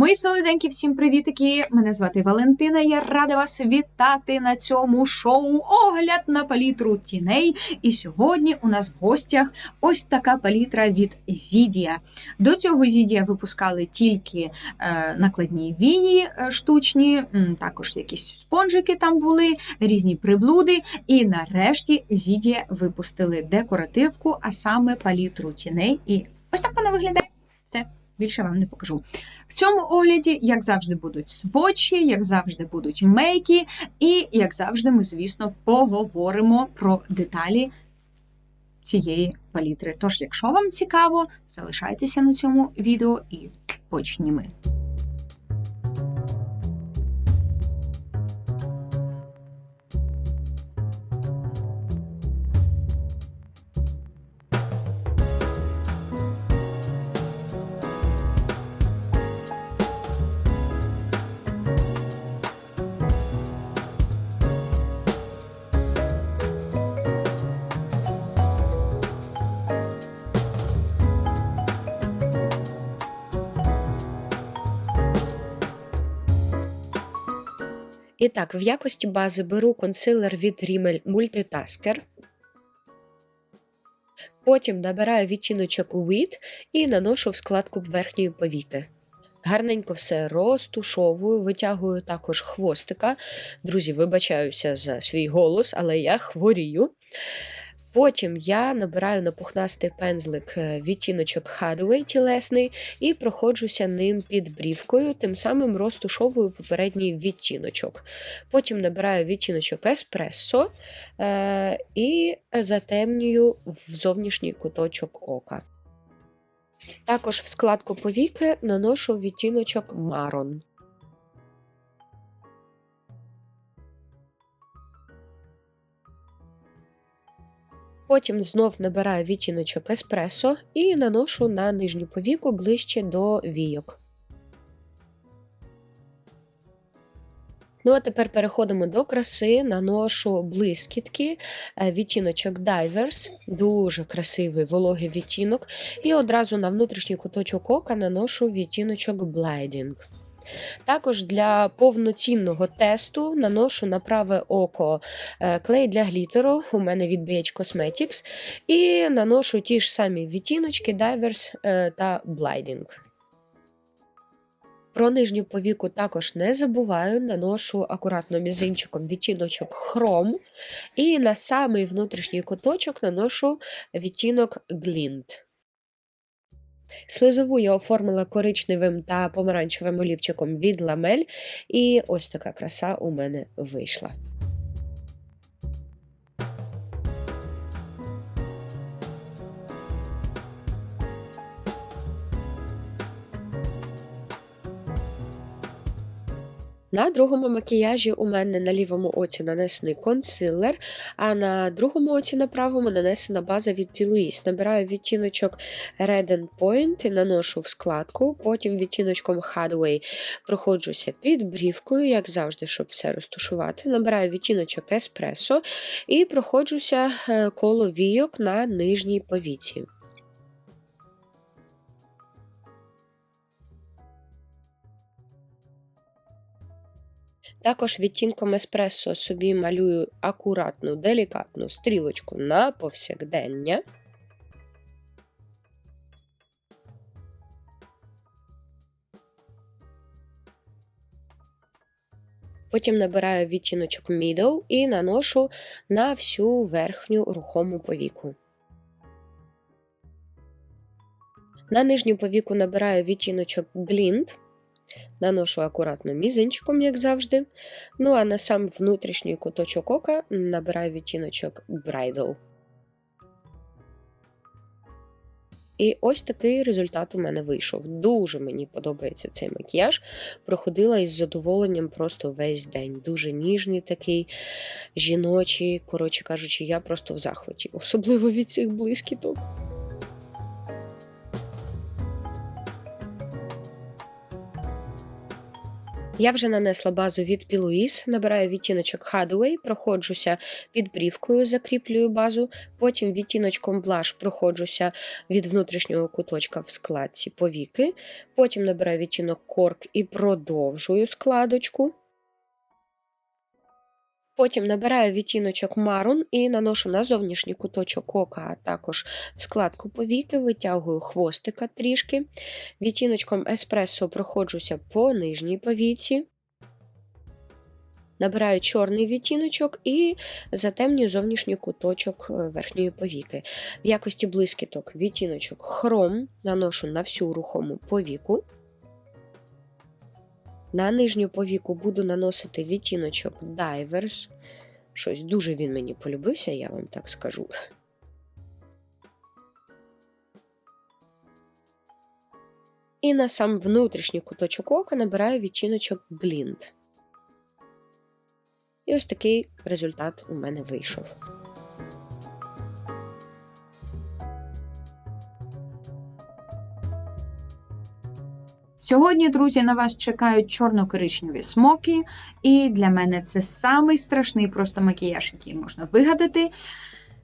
Мої солоденькі, всім привітики! Мене звати Валентина. Я рада вас вітати на цьому шоу Огляд на палітру тіней. І сьогодні у нас в гостях ось така палітра від Зідія. До цього Зідія випускали тільки е, накладні вії е, штучні, також якісь спонжики там були, різні приблуди. І нарешті Зідія випустили декоративку, а саме палітру тіней. І ось так вона виглядає. Все. Більше вам не покажу. В цьому огляді, як завжди, будуть свочі, як завжди, будуть мейки, і як завжди, ми, звісно, поговоримо про деталі цієї палітри. Тож, якщо вам цікаво, залишайтеся на цьому відео і почнімо. І так, в якості бази беру консилер від Rimmel Multitasker. Потім набираю відтіночок Wheat і наношу в складку верхньої повіки. Гарненько все розтушовую, витягую також хвостика. Друзі, вибачаюся за свій голос, але я хворію. Потім я набираю на пухнастий пензлик е, відтіночок Hathaway тілесний і проходжуся ним під брівкою, тим самим розтушовую попередній відтіночок. Потім набираю відтіночок еспресо е, і затемнюю в зовнішній куточок ока. Також в складку повіки наношу відтіночок Марон. Потім знов набираю відтіночок еспресо і наношу на нижню повіку ближче до війок. Ну, а тепер переходимо до краси, наношу блискітки, е, відтіночок Divers, дуже красивий вологий відтінок. І одразу на внутрішній куточок ока наношу відтіночок Blinding. Також для повноцінного тесту наношу на праве око е, клей для глітеру, у мене від BH Cosmetics, і наношу ті ж самі відтіночки Divers е, та Blinding. Про нижню повіку також не забуваю, наношу акуратно мізинчиком відтіночок хром, і на самий внутрішній куточок наношу відтінок Glint. Слизову я оформила коричневим та помаранчевим олівчиком від ламель, і ось така краса у мене вийшла. На другому макіяжі у мене на лівому оці нанесений консилер, а на другому оці на правому нанесена база від Piluis. Набираю відтіночок Red Point і наношу в складку, потім відтіночком Hathaway проходжуся під брівкою, як завжди, щоб все розташувати. Набираю відтіночок Espresso і проходжуся е, коло війок на нижній повіці. Також відтінком еспресо собі малюю акуратну, делікатну стрілочку на повсякдення. Потім набираю відтіночок Middle і наношу на всю верхню рухому повіку. На нижню повіку набираю відтіночок Glint. Наношу акуратно мізинчиком, як завжди. Ну, а на сам внутрішній куточок ока набираю відтіночок Bridal. І ось такий результат у мене вийшов. Дуже мені подобається цей макіяж. Проходила із задоволенням просто весь день. Дуже ніжний такий, жіночий. Коротше кажучи, я просто в захваті, особливо від цих блискіток. Я вже нанесла базу від Пілуїс, набираю відтіночок Hadaway, проходжуся під брівкою, закріплюю базу, потім відтіночком Blush проходжуся від внутрішнього куточка в складці повіки, потім набираю відтінок Cork і продовжую складочку. Потім набираю відтіночок Maroon і наношу на зовнішній куточок ока, а також в складку повіки, витягую хвостика трішки. Відтіночком еспресо проходжуся по нижній повіці. Набираю чорний відтіночок і затемнюю зовнішній куточок е, верхньої повіки. В якості блискіток відтіночок хром наношу на всю рухому повіку. На нижню повіку буду наносити відтіночок Divers. Щось дуже він мені полюбився, я вам так скажу. І на сам внутрішній куточок ока набираю відтіночок Glint. І ось такий результат у мене вийшов. Сьогодні, друзі, на вас чекають чорно-коричневі смоки, і для мене це самий страшний просто макіяж, який можна вигадати.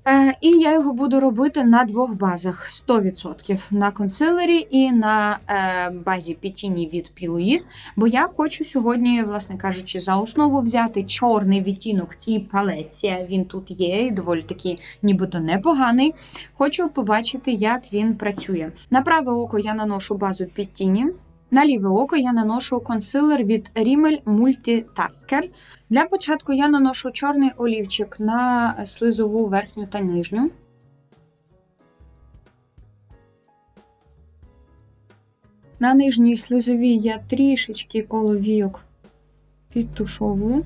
Е, і я його буду робити на двох базах: 100% на консилері і на е, базі пітіні від Piluis, Бо я хочу сьогодні, власне кажучи, за основу взяти чорний відтінок цій палеці. Він тут є, і доволі такий, нібито непоганий. Хочу побачити, як він працює. На праве око я наношу базу під тіні. На ліве око я наношу консилер від Rimmel Multitasker. Для початку я наношу чорний олівчик на слизову верхню та нижню. На нижній слизовій я трішечки коло війок підтушовую.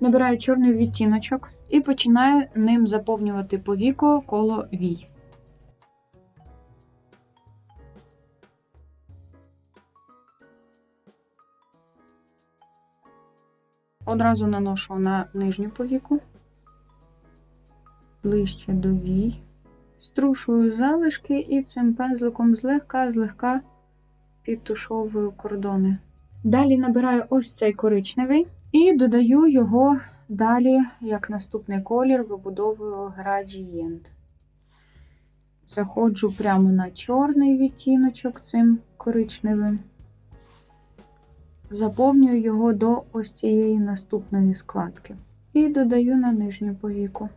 Набираю чорний відтіночок і починаю ним заповнювати повіко коло вій. Одразу наношу на нижню повіку, ближче до вій. Струшую залишки і цим пензликом злегка-злегка підтушовую кордони. Далі набираю ось цей коричневий і додаю його далі, як наступний колір, вибудовую градієнт. Заходжу прямо на чорний відтіночок цим коричневим заповнюю його до ось цієї наступної складки. І додаю на нижню повіку.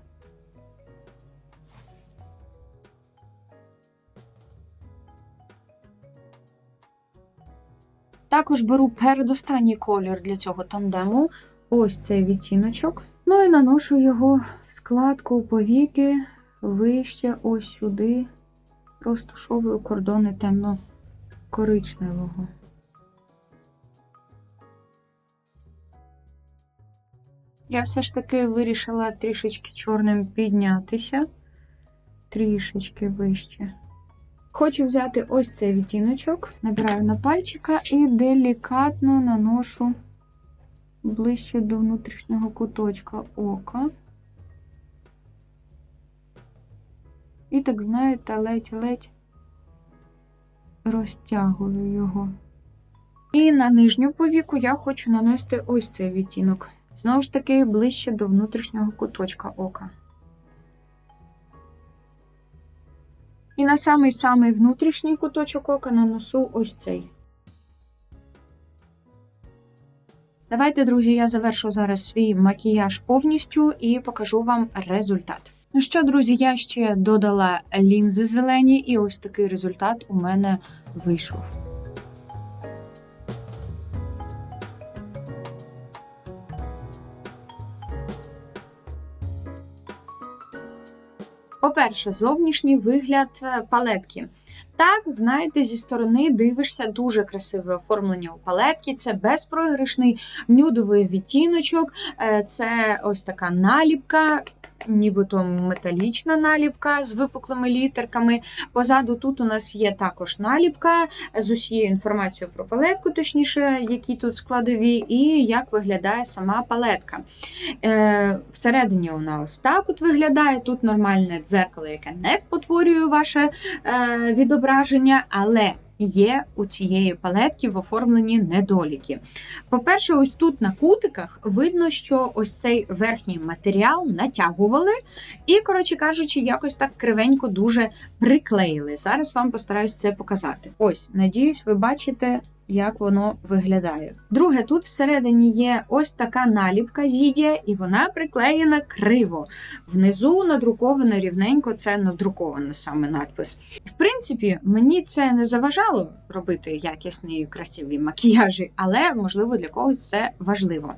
Також беру передостанній колір для цього тандему. Ось цей відтіночок. Ну і наношу його в складку повіки вище ось сюди, розташовую кордони темно-коричневого. Я все ж таки вирішила трішечки чорним піднятися, трішечки вище. Хочу взяти ось цей відтіночок, набираю на пальчика і делікатно наношу ближче до внутрішнього куточка ока. І так, знаєте, ледь-ледь розтягую його. І на нижню повіку я хочу нанести ось цей відтінок. Знову ж таки, ближче до внутрішнього куточка ока. І на самий-самий внутрішній куточок ока нанесу ось цей. Давайте, друзі, я завершу зараз свій макіяж повністю і покажу вам результат. Ну що, друзі, я ще додала лінзи зелені, і ось такий результат у мене вийшов. По-перше, зовнішній вигляд е, палетки. Так, знаєте, зі сторони дивишся дуже красиве оформлення у палетки. Це безпроіграшний нюдовий відтіночок, е, це ось така наліпка нібито металічна наліпка з випуклими літерками. Позаду тут у нас є також наліпка з усією інформацією про палетку, точніше, які тут складові, і як виглядає сама палетка. Е, Всередині вона ось так от виглядає. Тут нормальне дзеркало, яке не спотворює ваше е, відображення, але є у цієї палетки в оформленні недоліки. По-перше, ось тут на кутиках видно, що ось цей верхній матеріал натягували і, коротше кажучи, якось так кривенько дуже приклеїли. Зараз вам постараюсь це показати. Ось, надіюсь, ви бачите. Як воно виглядає. Друге, тут всередині є ось така наліпка Зідія, і вона приклеєна криво. Внизу надруковано рівненько, це надруковано саме надпис. В принципі, мені це не заважало робити якісні красиві макіяжі, але можливо для когось це важливо.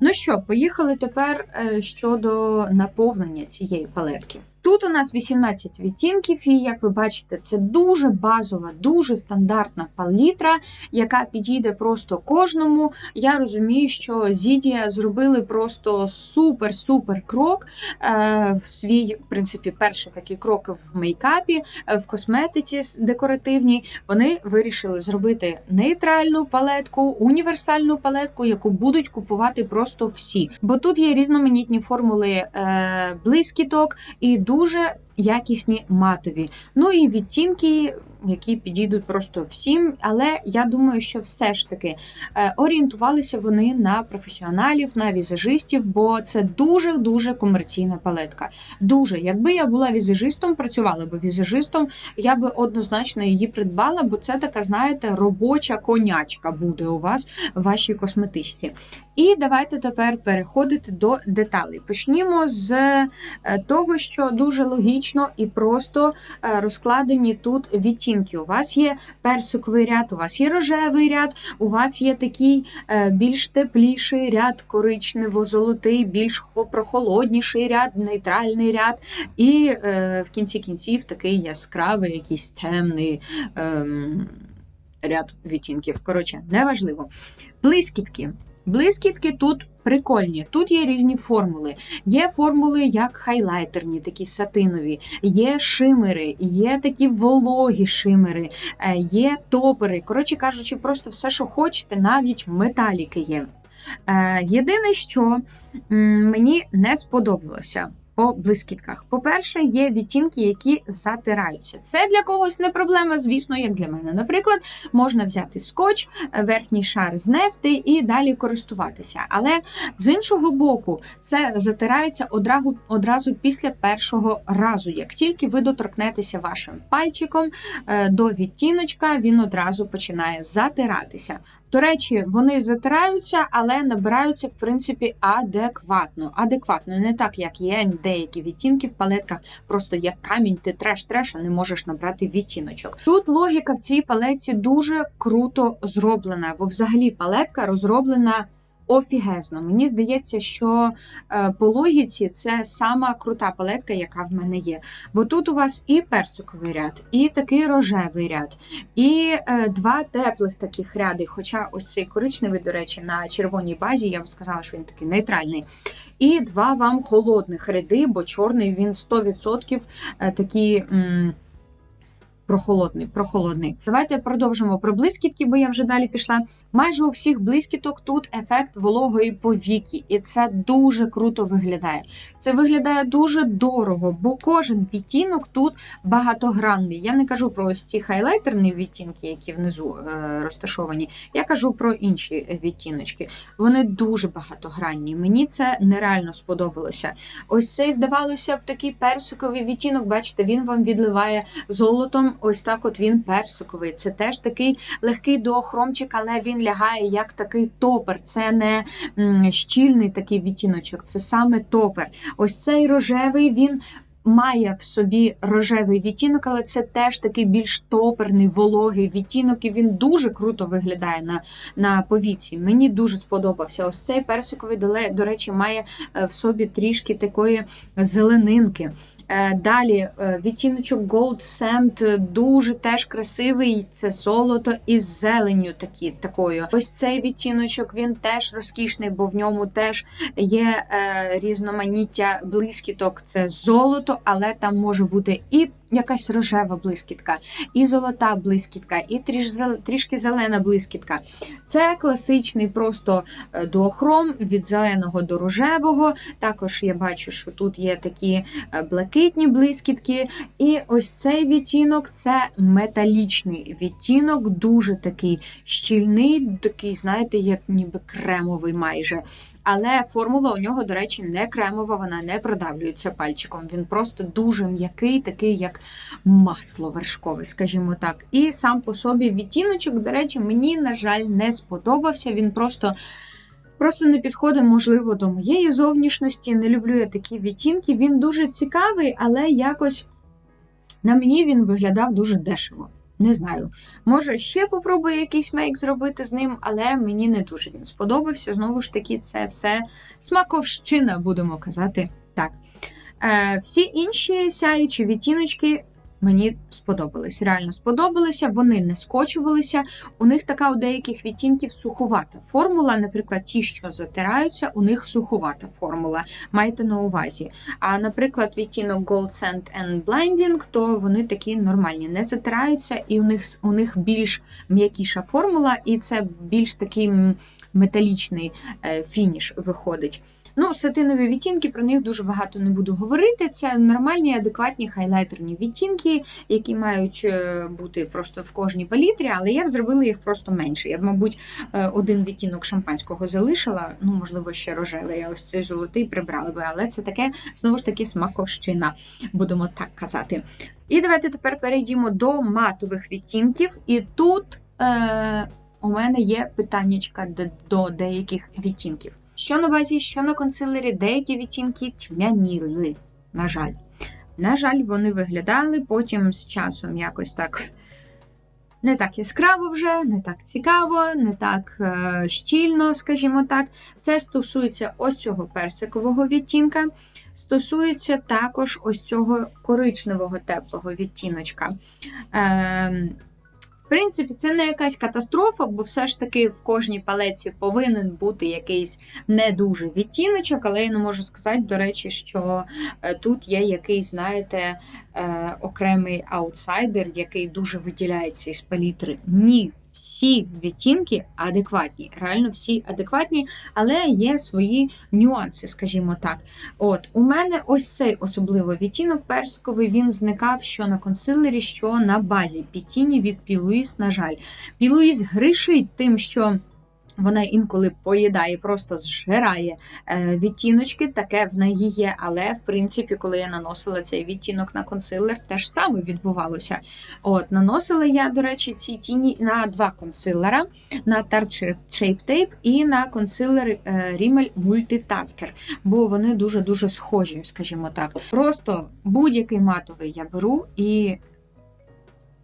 Ну що, поїхали тепер е, щодо наповнення цієї палетки. Тут у нас 18 відтінків, і як ви бачите, це дуже базова, дуже стандартна палітра, яка підійде просто кожному. Я розумію, що Зідія зробили просто супер-супер крок е, в свій, в принципі, перший такий крок в мейкапі, е, в косметиці декоративній. Вони вирішили зробити нейтральну палетку, універсальну палетку, яку будуть купувати просто всі. Бо тут є різноманітні формули е, блискіток і дуже якісні матові. Ну і відтінки, які підійдуть просто всім. Але я думаю, що все ж таки е, орієнтувалися вони на професіоналів, на візажистів, бо це дуже дуже комерційна палетка. Дуже, якби я була візажистом, працювала би візажистом, я би однозначно її придбала, бо це така, знаєте, робоча конячка буде у вас в вашій косметичці. І давайте тепер переходити до деталей. Почнімо з е, того, що дуже логічно і просто е, розкладені тут відтінки. У вас є персиковий ряд, у вас є рожевий ряд, у вас є такий е, більш тепліший ряд, коричнево-золотий, більш прохолодніший ряд, нейтральний ряд, і е, в кінці кінців такий яскравий, якийсь темний. ем, Ряд відтінків. Коротше, неважливо. Блискітки. Блискітки тут прикольні. Тут є різні формули. Є формули як хайлайтерні, такі сатинові, є шимери, є такі вологі шимери, е, є топери. Коротше кажучи, просто все, що хочете, навіть металіки є. Е, Єдине, що мені не сподобалося. По блискітках. По-перше, є відтінки, які затираються. Це для когось не проблема, звісно, як для мене. Наприклад, можна взяти скотч, е, верхній шар знести і далі користуватися. Але з іншого боку, це затирається одразу, одразу після першого разу. Як тільки ви доторкнетеся вашим пальчиком е, до відтіночка, він одразу починає затиратися. До речі, вони затираються, але набираються в принципі адекватно. Адекватно, не так, як є деякі відтінки в палетках, просто як камінь, ти треш-треш, а не можеш набрати відтіночок. Тут логіка в цій палетці дуже круто зроблена, бо взагалі палетка розроблена. Офігезно. Мені здається, що е, по логіці це сама крута палетка, яка в мене є. Бо тут у вас і персиковий ряд, і такий рожевий ряд, і е, два теплих таких ряди. Хоча ось цей коричневий, до речі, на червоній базі, я б сказала, що він такий нейтральний. І два вам холодних ряди, бо чорний він 100% е, такий. Прохолодний, прохолодний. Давайте продовжимо про блискітки, бо я вже далі пішла. Майже у всіх блискіток тут ефект вологої повіки, і це дуже круто виглядає. Це виглядає дуже дорого, бо кожен відтінок тут багатогранний. Я не кажу про ось ці хайлайтерні відтінки, які внизу е, розташовані. Я кажу про інші відтіночки. Вони дуже багатогранні. Мені це нереально сподобалося. Ось цей, здавалося б, такий персиковий відтінок. Бачите, він вам відливає золотом. Ось так, от він персиковий. Це теж такий легкий доохромчик, але він лягає як такий топер. Це не щільний такий відтіночок, це саме топер. Ось цей рожевий він. Має в собі рожевий відтінок, але це теж такий більш топерний, вологий відтінок, і він дуже круто виглядає на, на повіці. Мені дуже сподобався. Ось цей персиковий, до речі, має е, в собі трішки такої зеленинки. Е, Далі е, відтіночок Gold Sand е, дуже теж красивий. Це золото із зеленню такі, такою. Ось цей відтіночок він теж розкішний, бо в ньому теж є різноманіття блискіток. Це золото, але там може бути і якась рожева блискітка, і золота блискітка, і тріш, трішки зелена блискітка. Це класичний просто е, дуохром від зеленого до рожевого. Також я бачу, що тут є такі е, блакитні блискітки. І ось цей відтінок це металічний відтінок, дуже такий щільний, такий, знаєте, як ніби кремовий майже. Але формула у нього, до речі, не кремова, вона не продавлюється пальчиком. Він просто дуже м'який, такий як масло вершкове, скажімо так. І сам по собі відтіночок, до речі, мені, на жаль, не сподобався. Він просто. Просто не підходить, можливо, до моєї зовнішності. Не люблю я такі відтінки. Він дуже цікавий, але якось на мені він виглядав дуже дешево. Не знаю. Може, ще попробую якийсь мейк зробити з ним, але мені не дуже він сподобався. Знову ж таки, це все смаковщина, будемо казати так. Е, всі інші сяючі відтіночки мені сподобались. Реально сподобалися, вони не скочувалися. У них така у деяких відтінків суховата формула. Наприклад, ті, що затираються, у них суховата формула. Майте на увазі. А, наприклад, відтінок Gold Sand and Blinding, то вони такі нормальні, не затираються, і у них у них більш м'якіша формула, і це більш такий металічний е, фініш виходить. Ну, сатинові відтінки, про них дуже багато не буду говорити. Це нормальні, адекватні хайлайтерні відтінки, які мають е, бути просто в кожній палітрі, але я б зробила їх просто менше. Я б, мабуть, е, один відтінок шампанського залишила, ну, можливо, ще рожевий. Я ось цей золотий прибрала би, але це таке, знову ж таки, смаковщина, будемо так казати. І давайте тепер перейдімо до матових відтінків. І тут е, у мене є питаннячка до деяких відтінків. Що на базі, що на консилері, деякі відтінки тьмяніли. На жаль. На жаль, вони виглядали потім з часом якось так не так яскраво вже, не так цікаво, не так е, щільно, скажімо так. Це стосується ось цього персикового відтінка. Стосується також ось цього коричневого теплого відтіночка. Е, принципі, це не якась катастрофа, бо все ж таки в кожній палеці повинен бути якийсь не дуже відтіночок, але я не можу сказати, до речі, що е, тут є якийсь, знаєте, е, окремий аутсайдер, який дуже виділяється із палітри. Ні. Всі відтінки адекватні, реально всі адекватні, але є свої нюанси, скажімо так. От у мене ось цей особливо відтінок персиковий. Він зникав що на консилері, що на базі пітіні від Пілуїс. На жаль, Пілуїс грішить тим, що. Вона інколи поїдає, просто зжирає е, відтіночки, таке в неї є. Але в принципі, коли я наносила цей відтінок на консилер, теж саме відбувалося. От наносила я, до речі, ці тіні на два консилера: на Tarte Shape Tape і на консилер е, Rimmel Multitasker, бо вони дуже дуже схожі, скажімо так. Просто будь-який матовий я беру і.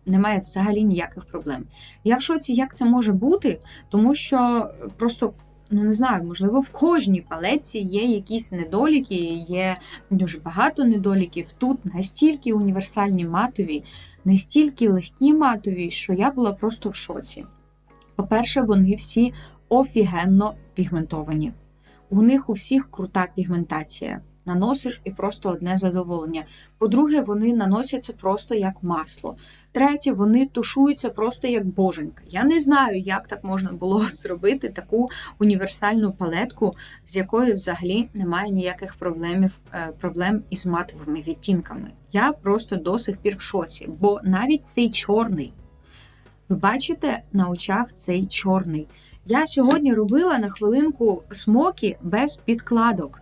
Немає взагалі ніяких проблем. Я в шоці, як це може бути, тому що просто ну не знаю, можливо, в кожній палеці є якісь недоліки, є дуже багато недоліків. Тут настільки універсальні матові, настільки легкі матові, що я була просто в шоці. По-перше, вони всі офігенно пігментовані. У них у всіх крута пігментація. Наносиш і просто одне задоволення. По-друге, вони наносяться просто як масло. Третє, вони тушуються просто як боженька. Я не знаю, як так можна було зробити таку універсальну палетку, з якою взагалі немає ніяких проблемів, е, проблем із матовими відтінками. Я просто до сих пір в шоці, бо навіть цей чорний. Ви бачите на очах цей чорний. Я сьогодні робила на хвилинку смокі без підкладок.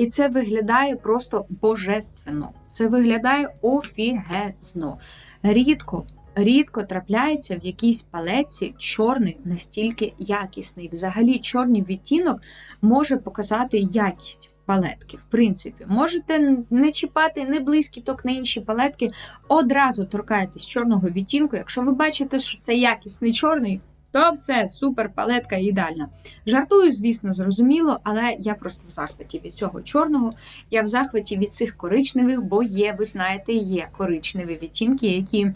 І це виглядає просто божественно. Це виглядає офігезно. Рідко, рідко трапляється в якійсь палеці чорний настільки якісний. Взагалі, чорний відтінок може показати якість палетки. В принципі, можете не чіпати не блискіток, не інші палетки. Одразу торкаєтесь чорного відтінку. Якщо ви бачите, що це якісний чорний. То все, супер, палетка ідеальна. Жартую, звісно, зрозуміло, але я просто в захваті від цього чорного. Я в захваті від цих коричневих, бо є, ви знаєте, є коричневі відтінки, які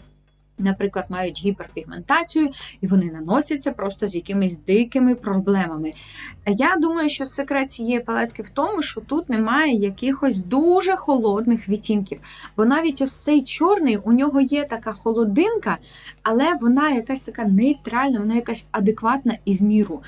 наприклад, мають гіперпігментацію, і вони наносяться просто з якимись дикими проблемами. Я думаю, що секрет цієї палетки в тому, що тут немає якихось дуже холодних відтінків. Бо навіть ось цей чорний, у нього є така холодинка, але вона якась така нейтральна, вона якась адекватна і в міру.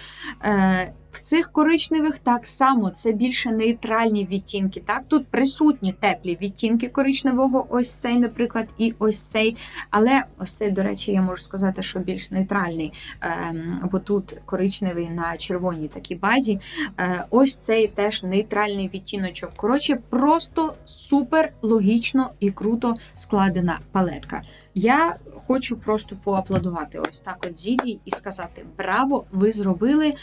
В цих коричневих так само це більше нейтральні відтінки. Так, тут присутні теплі відтінки коричневого, ось цей, наприклад, і ось цей. Але ось цей, до речі, я можу сказати, що більш нейтральний, ем, бо тут коричневий на червоній такій базі. Е, ось цей теж нейтральний відтіночок. Коротше, просто супер логічно і круто складена палетка. Я хочу просто поаплодувати ось так от Зіді і сказати: браво! Ви зробили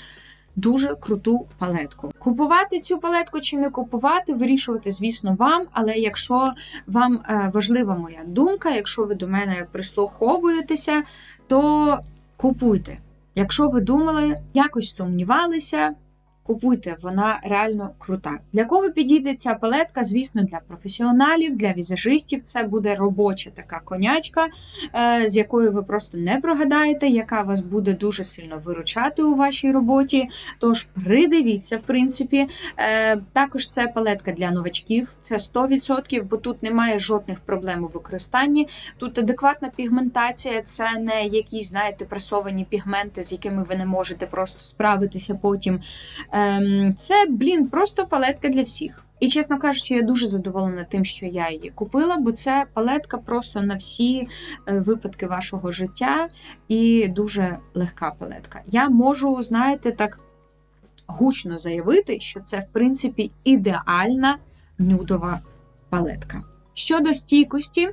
дуже круту палетку. Купувати цю палетку чи не купувати, вирішувати, звісно, вам. Але якщо вам е, важлива моя думка, якщо ви до мене прислуховуєтеся, то купуйте. Якщо ви думали, якось сумнівалися, купуйте, вона реально крута. Для кого підійде ця палетка? Звісно, для професіоналів, для візажистів. Це буде робоча така конячка, е, з якою ви просто не прогадаєте, яка вас буде дуже сильно виручати у вашій роботі. Тож придивіться, в принципі. Е, Також це палетка для новачків, це 100%, бо тут немає жодних проблем у використанні. Тут адекватна пігментація, це не якісь, знаєте, пресовані пігменти, з якими ви не можете просто справитися потім. Ем, Це, блін, просто палетка для всіх. І чесно кажучи, я дуже задоволена тим, що я її купила, бо це палетка просто на всі е, випадки вашого життя і дуже легка палетка. Я можу, знаєте, так гучно заявити, що це, в принципі, ідеальна нюдова палетка. Щодо стійкості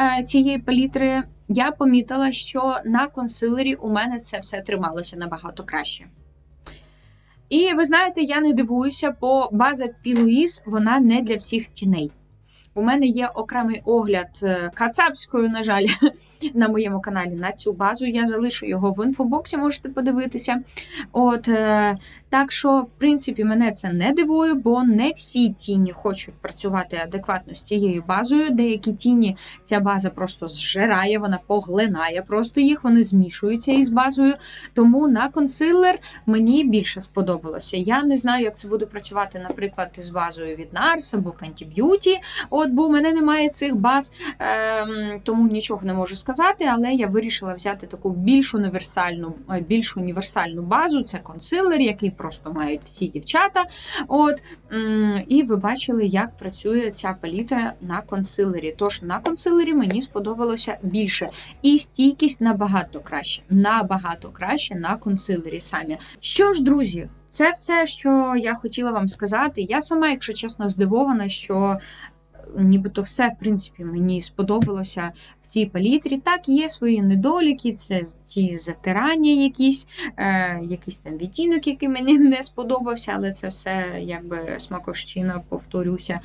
е, цієї палітри, я помітила, що на консилері у мене це все трималося набагато краще. І ви знаєте, я не дивуюся, бо база Пілуїс вона не для всіх тіней. У мене є окремий огляд е, кацапською, на жаль, на моєму каналі на цю базу. Я залишу його в інфобоксі, можете подивитися. От е, так що, в принципі, мене це не дивує, бо не всі тіні хочуть працювати адекватно з цією базою. Деякі тіні ця база просто зжирає, вона поглинає просто їх, вони змішуються із базою. Тому на консилер мені більше сподобалося. Я не знаю, як це буде працювати, наприклад, із базою від NARS або Fenty Beauty. От, бо у мене немає цих баз, ем, тому нічого не можу сказати. Але я вирішила взяти таку більш універсальну, е, більш універсальну базу. Це консилер, який просто мають всі дівчата. От і ви бачили, як працює ця палітра на консилері. Тож на консилері мені сподобалося більше. І стійкість набагато краще. Набагато краще на консилері самі. Що ж, друзі? Це все, що я хотіла вам сказати. Я сама, якщо чесно, здивована, що нібито все, в принципі, мені сподобалося в цій палітрі. Так, є свої недоліки, це ці затирання якісь, е, якийсь там відтінок, який мені не сподобався, але це все якби смаковщина, повторюся.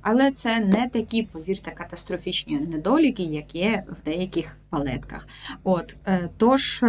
Але це не такі, повірте, катастрофічні недоліки, як є в деяких палетках. От, е, тож.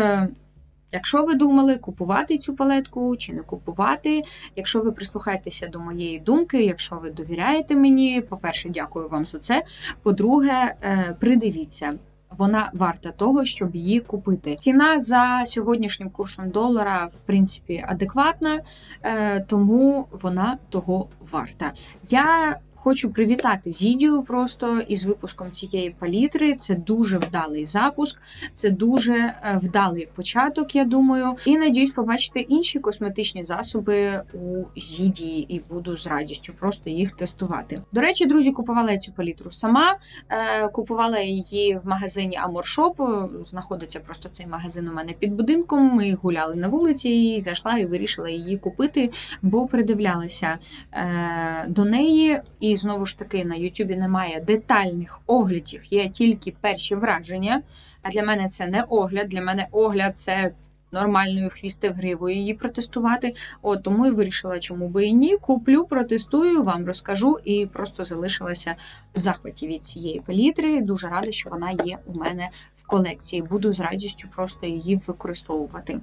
Якщо ви думали купувати цю палетку чи не купувати, якщо ви прислухаєтеся до моєї думки, якщо ви довіряєте мені, по-перше, дякую вам за це. По-друге, е, придивіться. Вона варта того, щоб її купити. Ціна за сьогоднішнім курсом долара, в принципі, адекватна, е, тому вона того варта. Я Хочу привітати Зідію просто із випуском цієї палітри. Це дуже вдалий запуск, це дуже е, вдалий початок, я думаю. І надіюсь побачити інші косметичні засоби у Зідії, і буду з радістю просто їх тестувати. До речі, друзі, купувала я цю палітру сама. Е, Купувала її в магазині Shop. Знаходиться просто цей магазин у мене під будинком. Ми гуляли на вулиці і зайшла і вирішила її купити, бо придивлялася е, до неї. І знову ж таки на Ютубі немає детальних оглядів, є тільки перші враження. А для мене це не огляд. Для мене огляд це нормальною хвістив-гривою її протестувати. От тому і вирішила, чому би і ні. Куплю, протестую, вам розкажу і просто залишилася в захваті від цієї палітри. Дуже рада, що вона є у мене колекції. Буду з радістю просто її використовувати.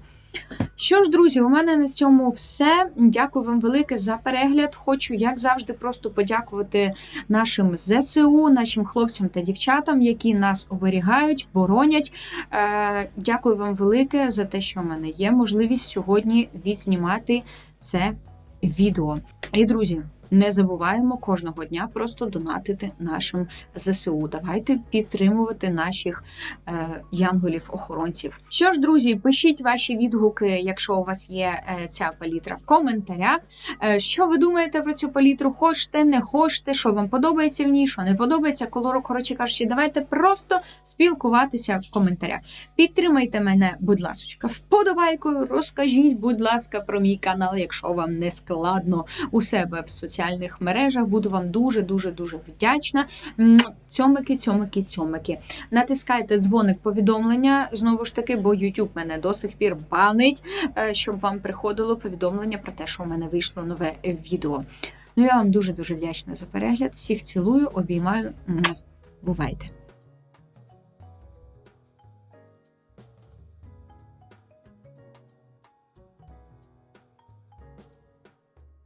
Що ж, друзі, у мене на цьому все. Дякую вам велике за перегляд. Хочу, як завжди, просто подякувати нашим ЗСУ, нашим хлопцям та дівчатам, які нас оберігають, боронять. Е, Дякую вам велике за те, що в мене є можливість сьогодні відзнімати це відео. І друзі, не забуваємо кожного дня просто донатити нашим ЗСУ. Давайте підтримувати наших е, янголів-охоронців. Що ж, друзі, пишіть ваші відгуки, якщо у вас є е, ця палітра в коментарях. Е, що ви думаєте про цю палітру? Хочете, не хочете, що вам подобається в ній, що не подобається кольору. Коротше кажучи, давайте просто спілкуватися в коментарях. Підтримайте мене, будь ласка, вподобайкою. Розкажіть, будь ласка, про мій канал, якщо вам не складно у себе в соціальних мережах. Буду вам дуже дуже вдячна. Цьомики, цьомики, цьомики. Натискайте дзвоник повідомлення знову ж таки, бо YouTube мене до сих пір банить, е, щоб вам приходило повідомлення про те, що у мене вийшло нове відео. Ну я вам дуже дуже вдячна за перегляд. Всіх цілую, обіймаю. Бувайте!